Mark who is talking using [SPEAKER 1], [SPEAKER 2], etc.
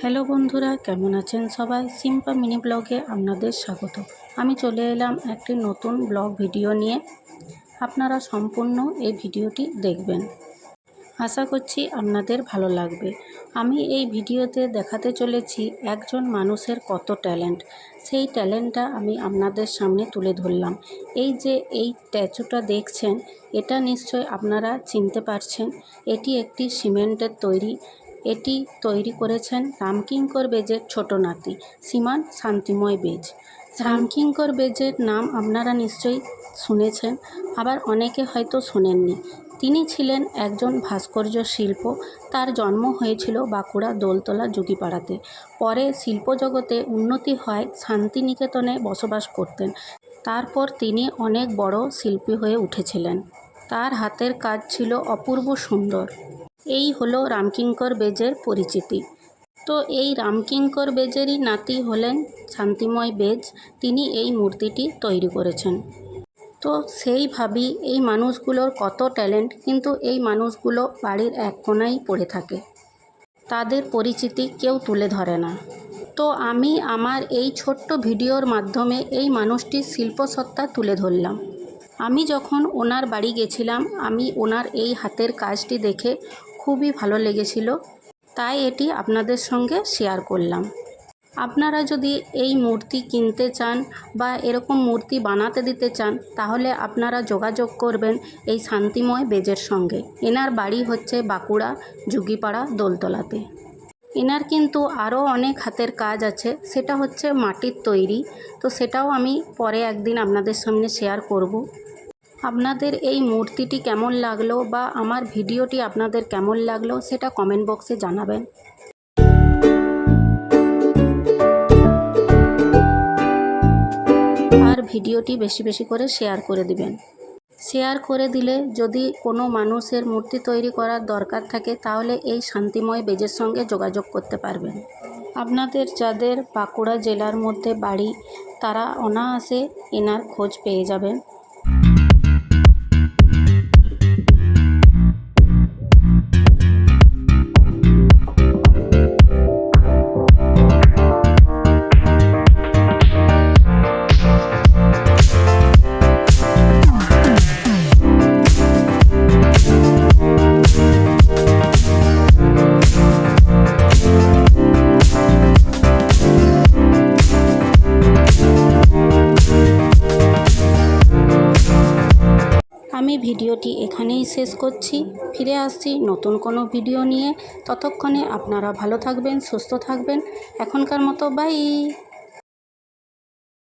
[SPEAKER 1] Hello বন্ধুরা, কেমন আছেন সবাই? সিম্পা মিনি ব্লগে আপনাদের স্বাগত। আমি চলে এলাম একটি নতুন ব্লগ ভিডিও নিয়ে। আপনারা সম্পূর্ণ এই ভিডিওটি দেখবেন। আশা করছি আপনাদের ভালো লাগবে। আমি এই ভিডিওতে দেখাতে চলেছি একজন মানুষের কত ট্যালেন্ট। সেই ট্যালেন্টটা আমি আপনাদের সামনে তুলে ধরলাম। এই যে এই স্ট্যাচুটা দেখছেন, এটা নিশ্চয় আপনারা চিনতে পারছেন। এটি একটি সিমেন্টের তৈরি এটি তৈরি করেছেন রামকিঙ্কর বেজের ছোট নাতি সীমান শান্তিময় বেজ। রামকিঙ্কর বেজের নাম আপনারা নিশ্চয়ই শুনেছেন, আবার অনেকে হয়তো শোনেননি। তিনি ছিলেন একজন ভাস্কর্য শিল্প। তার জন্ম হয়েছিল বাঁকুড়া দোলতলা যুগিপাড়াতে। পরে শিল্পজগতে উন্নতি হয় শান্তিনিকেতনে বসবাস করতেন। তারপর তিনি অনেক বড় শিল্পী হয়ে উঠেছিলেন। তার হাতের কাজ ছিল অপূর্ব সুন্দর। এই হলো রামকিঙ্কর বেজের পরিচিতি। তো এই রামকিঙ্কর বেজেরই নাতি হলেন শান্তিময় বেজ, তিনি এই মূর্তিটি তৈরি করেছেন। তো সেই ভাবি, এই মানুষগুলোর কত ট্যালেন্ট, কিন্তু এই মানুষগুলো বাড়ির এক কোনায় পড়ে থাকে। তাদের পরিচিতি কেউ তুলে ধরে না। তো আমি আমার এই ছোট্ট ভিডিওর মাধ্যমে এই মানুষটির শিল্পসত্তা তুলে ধরলাম। আমি যখন ওনার বাড়ি গেছিলাম, আমি ওনার এই হাতের কাজটি দেখে খুবই ভালো লেগেছিল, তাই এটি আপনাদের সঙ্গে শেয়ার করলাম। আপনারা যদি এই মূর্তি কিনতে চান বা এরকম মূর্তি বানাতে দিতে চান, তাহলে আপনারা যোগাযোগ করবেন এই শান্তিময় বেজের সঙ্গে। এনার বাড়ি হচ্ছে বাঁকুড়া যুগিপাড়া দোলতলাতে। এনার কিন্তু আরও অনেক হাতের কাজ আছে, সেটা হচ্ছে মাটির তৈরি। তো সেটাও আমি পরে একদিন আপনাদের সামনে শেয়ার করব। আপনাদের এই মূর্তিটি কেমন লাগল বা আমার ভিডিওটি আপনাদের কেমন লাগল সেটা কমেন্ট বক্সে জানাবেন। আর ভিডিওটি বেশি বেশি করে শেয়ার করে দিবেন। শেয়ার করে দিলে যদি কোনো মানুষের মূর্তি তৈরি করার দরকার থাকে তাহলে এই শান্তিময় বেজের সঙ্গে যোগাযোগ করতে পারবেন। আপনাদের যাদের বাঁকুড়া জেলার মধ্যে বাড়ি তারা অনায়াসে এনার খোঁজ পেয়ে যাবেন। আমি ভিডিওটি এখানেই শেষ করছি। ফিরে আসছি নতুন কোনো ভিডিও নিয়ে। ততক্ষণে আপনারা ভালো থাকবেন, সুস্থ থাকবেন। এখনকার মতো বাই।